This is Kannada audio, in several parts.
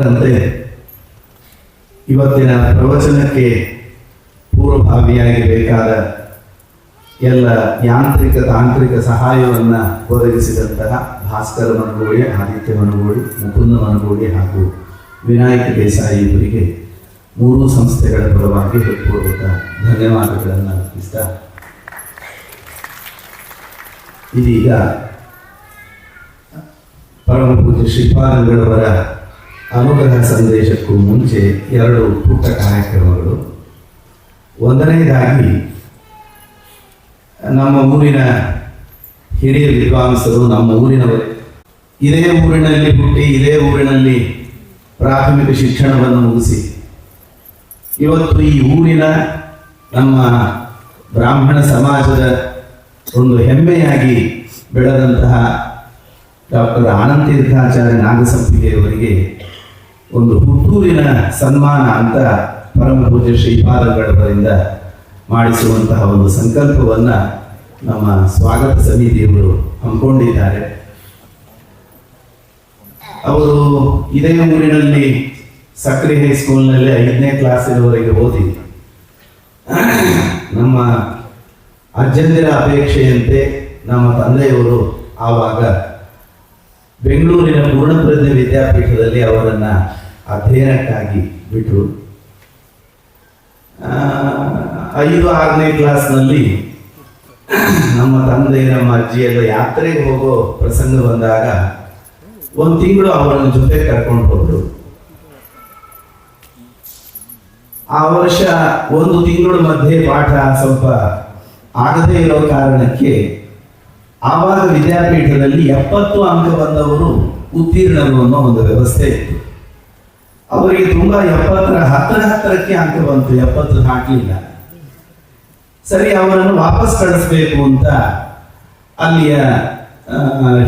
ಅಂತೆ ಇವತ್ತಿನ ಪ್ರವಚನಕ್ಕೆ ಪೂರ್ವಭಾವಿಯಾಗಿ ಬೇಕಾದ ಎಲ್ಲ ಯಾಂತ್ರಿಕ ತಾಂತ್ರಿಕ ಸಹಾಯವನ್ನು ಒದಗಿಸಿದಂತಹ ಭಾಸ್ಕರ ಮನಗೋಳಿ ಆದಿತ್ಯ ಮನಗೋಳಿ, ಮುಕುಂದ ಮನಗೋಳಿ ಹಾಗೂ ವಿನಾಯಕ ದೇಸಾಯಿ ಇವರಿಗೆ ಮೂರು ಸಂಸ್ಥೆಗಳ ಪರವಾಗಿ ಹೃತ್ಪೂರ್ವಕ ಧನ್ಯವಾದಗಳನ್ನು ಅರ್ಪಿಸ್ತಾ ಇದೀಗ ಪರಮ ಪೂಜ್ಯ ಶ್ರೀಪಾದಂಗಳವರ ಅನುಗ್ರಹ ಸಂದೇಶಕ್ಕೂ ಮುಂಚೆ ಎರಡು ಪುಟ್ಟ ಕಾರ್ಯಕ್ರಮಗಳು. ಒಂದನೇದಾಗಿ ನಮ್ಮ ಊರಿನ ಹಿರಿಯ ವಿದ್ವಾಂಸರು ನಮ್ಮ ಊರಿನವರು. ಇದೇ ಊರಿನಲ್ಲಿ ಹುಟ್ಟಿ, ಇದೇ ಊರಿನಲ್ಲಿ ಪ್ರಾಥಮಿಕ ಶಿಕ್ಷಣವನ್ನು ಮುಗಿಸಿ, ಇವತ್ತು ಈ ಊರಿನ ನಮ್ಮ ಬ್ರಾಹ್ಮಣ ಸಮಾಜದ ಒಂದು ಹೆಮ್ಮೆಯಾಗಿ ಬೆಳೆದಂತಹ ಡಾಕ್ಟರ್ ಆನಂದ ತೀರ್ಥಾಚಾರ್ಯ ನಾಗಸಂಪಿಗೆಯವರಿಗೆ ಒಂದು ಹುಟ್ಟೂರಿನ ಸನ್ಮಾನ ಅಂತ ಪರಮ ಪೂಜ್ಯ ಶ್ರೀಪಾದಗಳವರಿಂದ ಮಾಡಿಸುವಂತಹ ಒಂದು ಸಂಕಲ್ಪವನ್ನ ನಮ್ಮ ಸ್ವಾಗತ ಸಮಿತಿಯವರು ಹಮ್ಮಿಕೊಂಡಿದ್ದಾರೆ. ಅವರು ಇದೇ ಊರಿನಲ್ಲಿ ಸಕ್ರಿ ಹೈಸ್ಕೂಲ್ನಲ್ಲಿ ಐದನೇ ಕ್ಲಾಸಿನವರೆಗೆ ಓದಿ, ನಮ್ಮ ಅಜ್ಜಂದಿರ ಅಪೇಕ್ಷೆಯಂತೆ ನಮ್ಮ ತಂದೆಯವರು ಆವಾಗ ಬೆಂಗಳೂರಿನ ಪೂರ್ಣಪ್ರಜ್ಞೆ ವಿದ್ಯಾಪೀಠದಲ್ಲಿ ಅವರನ್ನ ಅಧ್ಯಯನಕ್ಕಾಗಿ ಬಿಟ್ಟರು ಐದು, ಆರನೇ ಕ್ಲಾಸ್ನಲ್ಲಿ ನಮ್ಮ ತಂದೆ ನಮ್ಮ ಅಜ್ಜಿಯೆಲ್ಲ ಯಾತ್ರೆಗೆ ಹೋಗೋ ಪ್ರಸಂಗ ಬಂದಾಗ ಒಂದು ತಿಂಗಳು ಅವರನ್ನ ಜೊತೆ ಕರ್ಕೊಂಡು ಹೋದ್ರು. ಆ ವರ್ಷ ಒಂದು ತಿಂಗಳ ಮಧ್ಯೆ ಪಾಠ ಸ್ವಲ್ಪ ಆಗದೇ ಇರೋ ಕಾರಣಕ್ಕೆ ಆವಾಗ ವಿದ್ಯಾಪೀಠದಲ್ಲಿ ಎಪ್ಪತ್ತು ಅಂಕ ಬಂದವರು ಉತ್ತೀರ್ಣರು ಅನ್ನೋ ಒಂದು ವ್ಯವಸ್ಥೆ ಇತ್ತು. ಅವರಿಗೆ ತುಂಬಾ ಎಪ್ಪತ್ತರ, ಹತ್ತರ, ಹತ್ತರಕ್ಕೆ ಅಂಕ ಬಂತು. ಎಪ್ಪತ್ತು ಹಾಕಲಿಲ್ಲ. ಸರಿ, ಅವರನ್ನು ವಾಪಸ್ ಕಳಿಸ್ಬೇಕು ಅಂತ ಅಲ್ಲಿಯ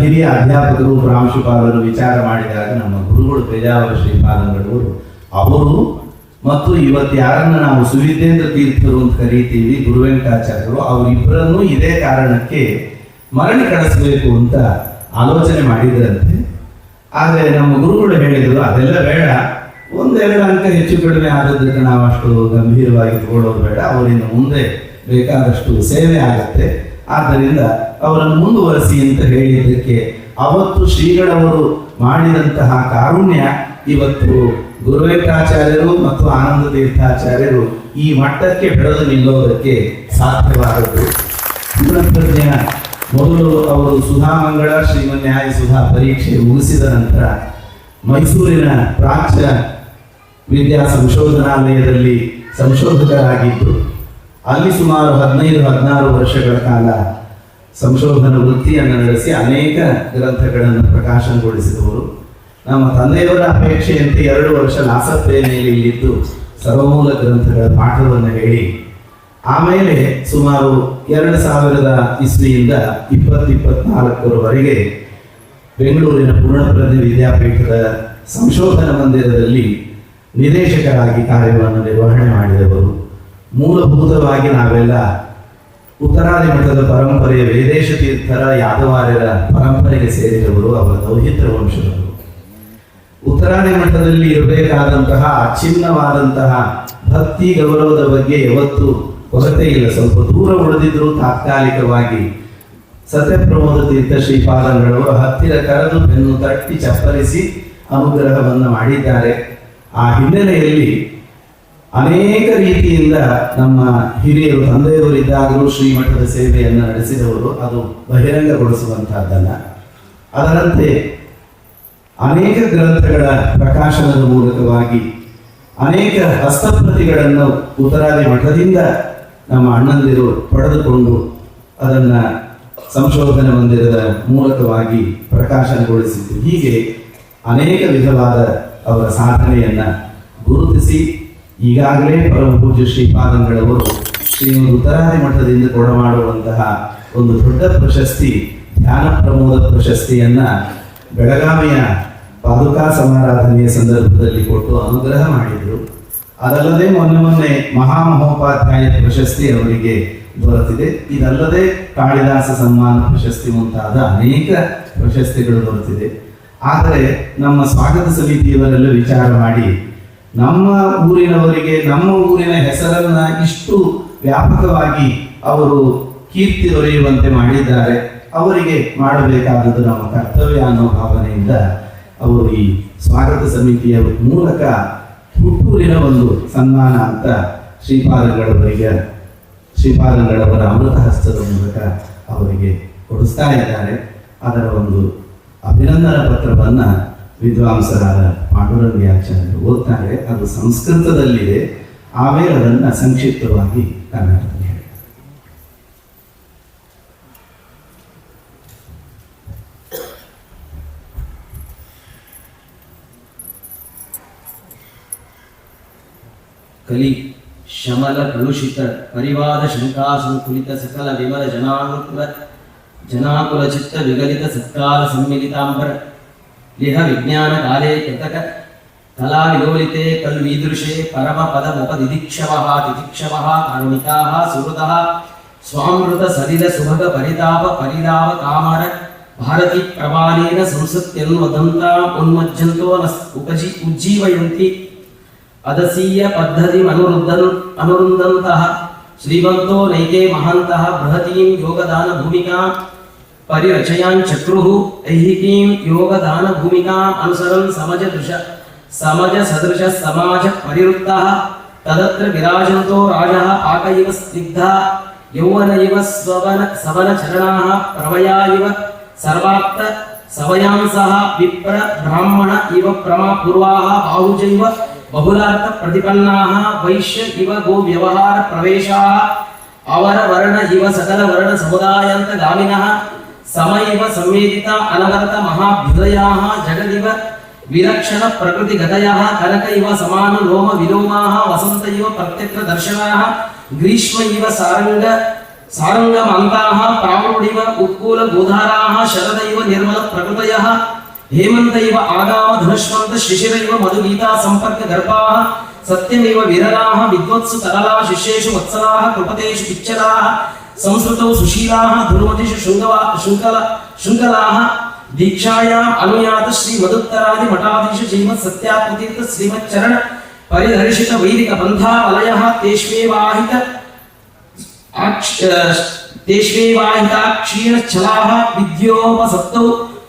ಹಿರಿಯ ಅಧ್ಯಾಪಕರು, ಪ್ರಾಂಶುಪಾಲರು ವಿಚಾರ ಮಾಡಿದಾಗ ನಮ್ಮ ಗುರುಗಳು, ಪೇಜಾವರ ಶ್ರೀಪಾದಂಗಳವರು, ಅವರು, ಮತ್ತು ಇವತ್ತು ಯಾರನ್ನು ನಾವು ಸುವಿದ್ಯೇಂದ್ರ ತೀರ್ಥರು ಅಂತ ಕರೀತೀವಿ ಗುರುವೆಂಕಟಾಚಾರ್ಯರು, ಅವರಿಬ್ಬರನ್ನು ಇದೇ ಕಾರಣಕ್ಕೆ ಮರಳಿ ಕಳಿಸ್ಬೇಕು ಅಂತ ಆಲೋಚನೆ ಮಾಡಿದ್ರಂತೆ. ಆದರೆ ನಮ್ಮ ಗುರುಗಳು ಹೇಳಿದರು, ಅದೆಲ್ಲ ಬೇಡ. ಒಂದೆರಡು ಅಂಕ ಹೆಚ್ಚು ಕಡಿಮೆ ಆದದ್ದಕ್ಕೆ ನಾವು ಅಷ್ಟು ಗಂಭೀರವಾಗಿ ತಗೊಳ್ಳೋದು ಬೇಡ. ಅವರಿಂದ ಮುಂದೆ ಬೇಕಾದಷ್ಟು ಸೇವೆ ಆಗುತ್ತೆ. ಆದ್ದರಿಂದ ಅವರನ್ನು ಮುಂದುವರಿಸಿ ಅಂತ ಹೇಳಿದ್ದಕ್ಕೆ ಅವತ್ತು ಶ್ರೀಗಳವರು ಮಾಡಿದಂತಹ ಕಾರುಣ್ಯ ಇವತ್ತು ಗುರುವೇಕಾಚಾರ್ಯರು ಮತ್ತು ಆನಂದ ತೀರ್ಥಾಚಾರ್ಯರು ಈ ಮಟ್ಟಕ್ಕೆ ಬೆಳೆದು ನಿಲ್ಲೋದಕ್ಕೆ ಸಾಧ್ಯವಾದದ್ದು. ಮೊದಲು ಅವರು ಸುಧಾಮಂಗಳ ಶ್ರೀಮನ್ಯಾಯ ಸುಧಾ ಪರೀಕ್ಷೆ ಮುಗಿಸಿದ ನಂತರ ಮೈಸೂರಿನ ಪ್ರಾಚ್ಯ ವಿದ್ಯಾ ಸಂಶೋಧನಾಲಯದಲ್ಲಿ ಸಂಶೋಧಕರಾಗಿದ್ದು, ಅಲ್ಲಿ ಸುಮಾರು ಹದಿನೈದು, ಹದಿನಾರು ವರ್ಷಗಳ ಕಾಲ ಸಂಶೋಧನಾ ವೃತ್ತಿಯನ್ನು ನಡೆಸಿ ಅನೇಕ ಗ್ರಂಥಗಳನ್ನು ಪ್ರಕಾಶನಗೊಳಿಸಿದವರು. ನಮ್ಮ ತಂದೆಯವರ ಅಪೇಕ್ಷೆಯಂತೆ ಎರಡು ವರ್ಷ ಲಾಸಪ್ರೇನೆಯಲ್ಲಿ ಇಲ್ಲಿದ್ದು ಸರ್ವಮೂಲ ಗ್ರಂಥಗಳ ಪಾಠವನ್ನು ಹೇಳಿ ಆಮೇಲೆ ಸುಮಾರು ಎರಡು ಸಾವಿರದ ಇಸ್ವಿಯಿಂದ ಇಪ್ಪತ್ತು ಇಪ್ಪತ್ನಾಲ್ಕರವರೆಗೆ ಬೆಂಗಳೂರಿನ ಪೂರ್ಣಪ್ರಜ್ಞೆ ವಿದ್ಯಾಪೀಠದ ಸಂಶೋಧನಾ ಮಂದಿರದಲ್ಲಿ ನಿರ್ದೇಶಕರಾಗಿ ಕಾರ್ಯವನ್ನು ನಿರ್ವಹಣೆ ಮಾಡಿದವರು. ಮೂಲಭೂತವಾಗಿ ನಾವೆಲ್ಲ ಉತ್ತರಾದಿ ಮಠದ ಪರಂಪರೆಯ ವೇದೇಶ ತೀರ್ಥರ ಯಾದವಾರ್ಯರ ಪರಂಪರೆಗೆ ಸೇರಿದವರು ಅವರ ದೌಹಿತ್ರ ವಂಶದವರು. ಉತ್ತರಾದಿ ಮಠದಲ್ಲಿ ಇರಬೇಕಾದಂತಹ, ಅಚ್ಛಿನ್ನವಾದಂತಹ ಭಕ್ತಿ ಗೌರವದ ಬಗ್ಗೆ ಯಾವತ್ತೂ ಕೊರತೆ ಇಲ್ಲ. ಸ್ವಲ್ಪ ದೂರ ಉಳಿದಿದ್ರು ತಾತ್ಕಾಲಿಕವಾಗಿ ಸತ್ಯಪ್ರಮೋದ ತೀರ್ಥ ಶ್ರೀಪಾದಂಗಳವರು ಹತ್ತಿರ ಕರೆದು ಬೆನ್ನು ತಟ್ಟಿ ಚಪ್ಪರಿಸಿ ಅನುಗ್ರಹವನ್ನು ಮಾಡಿದ್ದಾರೆ. ಆ ಹಿನ್ನೆಲೆಯಲ್ಲಿ ಅನೇಕ ರೀತಿಯಿಂದ ನಮ್ಮ ಹಿರಿಯರು, ತಂದೆಯವರು ಇದ್ದಾಗಲೂ ಶ್ರೀಮಠದ ಸೇವೆಯನ್ನು ನಡೆಸಿದವರು. ಅದು ಬಹಿರಂಗಗೊಳಿಸುವಂತಹದ್ದಲ್ಲ. ಅದರಂತೆ ಅನೇಕ ಗ್ರಂಥಗಳ ಪ್ರಕಾಶನದ ಮೂಲಕವಾಗಿ ಅನೇಕ ಹಸ್ತಪ್ರತಿಗಳನ್ನು ಉತ್ತರಾದಿ ಮಠದಿಂದ ನಮ್ಮ ಅಣ್ಣಂದಿರು ಪಡೆದುಕೊಂಡು ಅದನ್ನು ಸಂಶೋಧನೆ ಮಂದಿರದ ಮೂಲಕವಾಗಿ ಪ್ರಕಾಶನಗೊಳಿಸಿದ್ದು ಹೀಗೆ ಅನೇಕ ವಿಧವಾದ ಅವರ ಸಾಧನೆಯನ್ನು ಗುರುತಿಸಿ ಈಗಾಗಲೇ ಪರಮ ಪೂಜ್ಯ ಶ್ರೀಪಾದಂಗಳವರು ಶ್ರೀ ಉತ್ತರಾದಿ ಮಠದಿಂದ ಕೊಡಮಾಡುವಂತಹ ಒಂದು ದೊಡ್ಡ ಪ್ರಶಸ್ತಿ, ಧ್ಯಾನ ಪ್ರಮೋದ ಪ್ರಶಸ್ತಿಯನ್ನ ಬೆಳಗಾವಿಯ ಪಾದುಕಾ ಸಮಾರಾಧನೆಯ ಸಂದರ್ಭದಲ್ಲಿ ಕೊಟ್ಟು ಅನುಗ್ರಹ ಮಾಡಿದರು. ಅದಲ್ಲದೆ ಮೊನ್ನೆ ಮೊನ್ನೆ ಮಹಾಮಹೋಪಾಧ್ಯಾಯ ಪ್ರಶಸ್ತಿ ಅವರಿಗೆ ದೊರೆತಿದೆ ಇದಲ್ಲದೆ ಕಾಳಿದಾಸ ಸನ್ಮಾನ ಪ್ರಶಸ್ತಿ ಮುಂತಾದ ಅನೇಕ ಪ್ರಶಸ್ತಿಗಳು ದೊರೆತಿದೆ ಆದರೆ ನಮ್ಮ ಸ್ವಾಗತ ಸಮಿತಿಯವರೆಲ್ಲ ವಿಚಾರ ಮಾಡಿ ನಮ್ಮ ಊರಿನವರಿಗೆ, ನಮ್ಮ ಊರಿನ ಹೆಸರನ್ನ ಇಷ್ಟು ವ್ಯಾಪಕವಾಗಿ ಅವರು ಕೀರ್ತಿ ದೊರೆಯುವಂತೆ ಮಾಡಿದ್ದಾರೆ. ಅವರಿಗೆ ಮಾಡಬೇಕಾದದ್ದು ನಮ್ಮ ಕರ್ತವ್ಯ ಅನ್ನೋ ಭಾವನೆಯಿಂದ ಅವರು ಈ ಸ್ವಾಗತ ಸಮಿತಿಯ ಮೂಲಕ ಹುಟ್ಟೂರಿನ ಒಂದು ಸನ್ಮಾನ ಅಂತ ಶ್ರೀಪಾದಗಳವರಿಗೆ, ಶ್ರೀಪಾದಗಳವರ ಅಮೃತ ಹಸ್ತದ ಮೂಲಕ ಅವರಿಗೆ ಕೊಡಿಸ್ತಾ ಇದ್ದಾರೆ. ಅದರ ಒಂದು ಅಭಿನಂದನ ಪತ್ರವನ್ನು ವಿದ್ವಾಂಸರಾದ ಪಾಂಡುರಂಗಾಚಾರ್ಯರು ಓದ್ತಾರೆ. ಅದು ಸಂಸ್ಕೃತದಲ್ಲಿದೆ. ಆಮೇಲೆ ಅದನ್ನು ಸಂಕ್ಷಿಪ್ತವಾಗಿ ಕನ್ನಡದಲ್ಲಿ ಕಲಿ ಶಮಲ ಕಲುಷಿತ ಪರಿವಾದ ಶಂಕಾ ಸಂಕುಲಿತ ಸಕಲ ವಿಮಲ ಜನಾನುಕುಲ ಜನಾಕುಲ ಚಿತ್ತ ವಿಗಲಿತ ಸತ್ಕಾಲ ಸಮ್ಮಿಲಿತಾಂಬರ ಲಿಹ ವಿಜ್ಞಾನ ಕಾಲೇ ಕೃತಕ ಕಲಾ ವಿಲೋಲಿತೆ ಕಲ್ವೀದೃಶೇ ಪರಮ ಪದ ಮುಪದಿದಿಕ್ಷವಃ ತಿತಿಕ್ಷವಃ ಕಾರುಣಿಕಾಃ ಸುಹೃತಃ ಸ್ವಾಮೃತ ಸಲಿಲ ಸುಭಗ ಪರಿತಾಪ ಪರಿದಾವ ಕಾಮರ ಭಾರತಿ ಪ್ರಮಾಣೇನ ಸಂಸತ್ಯನ್ವದಂತಾ ಉನ್ಮಜ್ಜಂತೋ ನ ಉಪಜಿ ಉಜ್ಜೀವಯಂತಿ अदसीय पद्धति पद्धतिम् अनुरुद्धन् अनुरुन्धन्तः श्रीमन्तो नैके महन्तः योगदान भूमिका परिरचयान् चक्रुः। ऐहिकीं योगदानभूमिकाम् अनुसरन् समाज समजसदृशसमाजपरिवृत्तः तदत्र विराजन्तो राजः आक इव स्निग्धः। यौवन इव स्ववन सवनचरणाः। प्रवया इव सर्वाप्त सवयांसः। विप्र ब्राह्मण इव प्रमापूर्वाः बाहुज इव ಸವಯಾಂಸಃ ವಿಪ್ರ ಬ್ರಾಹ್ಮಣ ಇವ ಪ್ರಮಾ ಪೂರ್ವಾಃ ಬಾಹುಜೈವ ಬಹುಲಾರ್ಥ ಪ್ರತಿಪನ್ನಾಃ ವೈಶ್ಯ ಇವ ಗೋ ವ್ಯವಹಾರ ಪ್ರವೇಶಾಃ ಅವರ ವರ್ಣ ಇವ ಸಕಲ ವರ್ಣ ಸಮುದಾಯಾಂತ ಗಾಮಿನಃ ಸಮ ಇವ ಸಂವೇದಿತ ಅನವರತ ಮಹಾಭ್ಯುದಯಾಃ ಜಗದಿವ ವಿಲಕ್ಷಣ ಪ್ರಕೃತಿ ಗತಯಃ ಕನಕ ಇವ ಸಮಾನ ಲೋಮ ವಿಲೋಮಾಃ ವಸಂತ ಇವ ಪ್ರತ್ಯಕ್ಷ ದರ್ಶನಾಃ ಗ್ರೀಷ್ಮ ಇವ ಸಾರಂಗ ಸಾರಂಗಮಂತಾಃ ಪ್ರಾವೃಡಿವ ಉತ್ಕೂಲ ಗೋಧಾರಾಃ ಶರದ ಇವ ನಿರ್ಮಲ ಪ್ರಕೃತಯಃ హేమంతైవ ఆగామ ధనుష్మంత శిశిరైవ మధుగీతా సంపర్క గర్భాః సత్యమేవ విరలాః విద్వత్సు తరలా శిష్యేషు వత్సలాః కృపతేషు పిచ్చలాః సంస్కృతౌ సుశీలాః ధుర్మతిషు శృంగవా శృంగల శృంగలాః దీక్షాయాం అనుయాత శ్రీ మధుత్తరాది మఠాధీషు శ్రీమత్ సత్యాత్మతీర్థ శ్రీమచ్చరణ పరిదర్శిత వైదిక బంధా వలయః తేష్వేవాహిత తేష్వేవాహిత క్షీణశ్చలాః విద్యోపసత్తౌ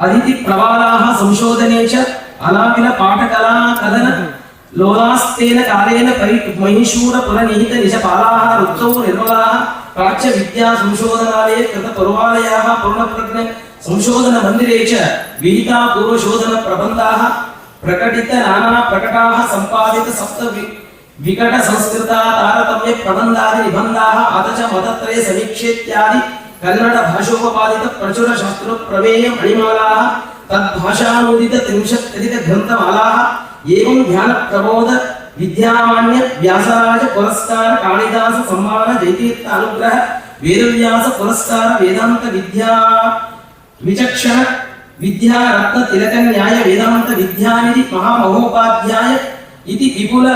అదితి ప్రవాళాహ సంశోధనే చ అలావిల పాఠకళా కథన లోలాస్తేన కాలేన పరి మహీషూర పురనిహిత నిజ పాలాహ రుత్తౌ నిర్మలాహ ప్రాచ్య విద్యా సంశోధనాలయ కృత పర్వాలయాహ పూర్ణప్రజ్ఞ సంశోధన మందిరే చ విహితా పూర్వశోధన ప్రబంధాహ ప్రకటిత నానా ప్రకటాహ సంపాదిత సప్త వికట సంస్కృత తారతమ్య ప్రబంధాది నిబంధాహ అత చ మతత్రయ సమీక్షేత్యాది ಕನ್ನಡ ಭಾಷೋಪಪಾದಿತ ಪ್ರಚುರ ಶಾಸ್ತ್ರ ಪ್ರಮೇಯ ಮಣಿಮಾಲಾ ತದ್ಭಾಷಾನುದಿತ ತ್ರಿಂಶತ್ಯಧಿಕ ಗ್ರಂಥಮಾಲಾ ಏವಂ ಜ್ಞಾನ ಪ್ರಬೋಧ ವಿದ್ಯಾಮಾನ್ಯ ವ್ಯಾಸರಾಜ ಪುರಸ್ಕಾರ ಕಾಳಿದಾಸ ಸಂಹಾರ ಜೈತೀರ್ಥ ಅನುಗ್ರಹ ವೇದವ್ಯಾಸ ಪುರಸ್ಕಾರ ವೇದಾಂತ ವಿದ್ಯಾ ವಿಚಕ್ಷಣ విద్యా రత్న తిలక న్యాయ వేదాంత విద్యానిధి మహామహోపాధ్యాయ ఇది విపుల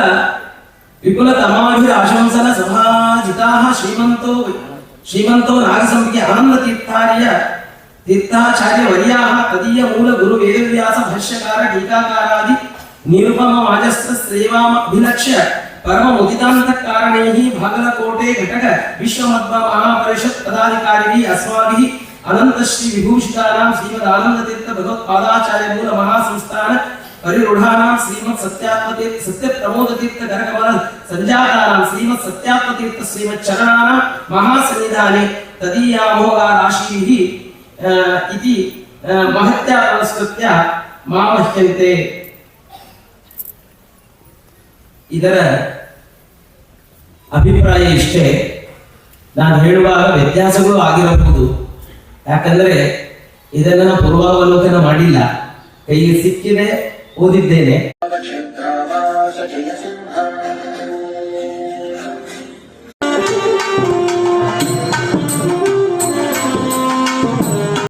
విపులతమాభిరాశంసన సభాజితా శ్రీమంతో पुरस्कार वेदांत विद्या विचक्षण विद्या रत्न तिलक न्याय वेदांत विद्यानिधि महामहोपाध्याय इति विपुल विपुलतमाभिराशंसन सभाजिताः श्रीमन्तो श्रीमन्तो नागसंज्ञ आनन्दतीर्थार्य तीर्थाचार्यवर्याः तदीय मूल गुरु वेदव्यास भाष्यकार टीकाकारादि निरुपम वाजस्त्र सेवामभिलक्ष्य परममुदितान्तःकारणैः भागलकोटे घटक विश्वमद्व महापरिषत् पदाधिकारिभिः अस्माभिः अनंत श्री विभूषितानां श्रीमद् ಸಂಜಾತಾರಾಂ ಶ್ರೀಮತ್ ಸತ್ಯಾತ್ಮತೀರ್ಥ ಶ್ರೀಮತ್ ಚರಣಾನ ಮಹಾಸನ್ನಿಧಾನೆ ತದೀಯ ಮೋಹ ರಾಶಿ ಇತಿ ಮಹತ್ಯ ಮಾಮಹ್ಯಂತೆ. ಇದರ ಅಭಿಪ್ರಾಯ ಇಷ್ಟೇ. ನಾನು ಹೇಳುವಾಗ ವ್ಯತ್ಯಾಸಗಳು ಆಗಿರಬಹುದು. ಯಾಕಂದ್ರೆ ಇದನ್ನ ಪೂರ್ವಾವಲೋಕನ ಮಾಡಿಲ್ಲ. ಕೈಗೆ ಸಿಕ್ಕಿದೆ, ಓದಿದ್ದೇನೆ.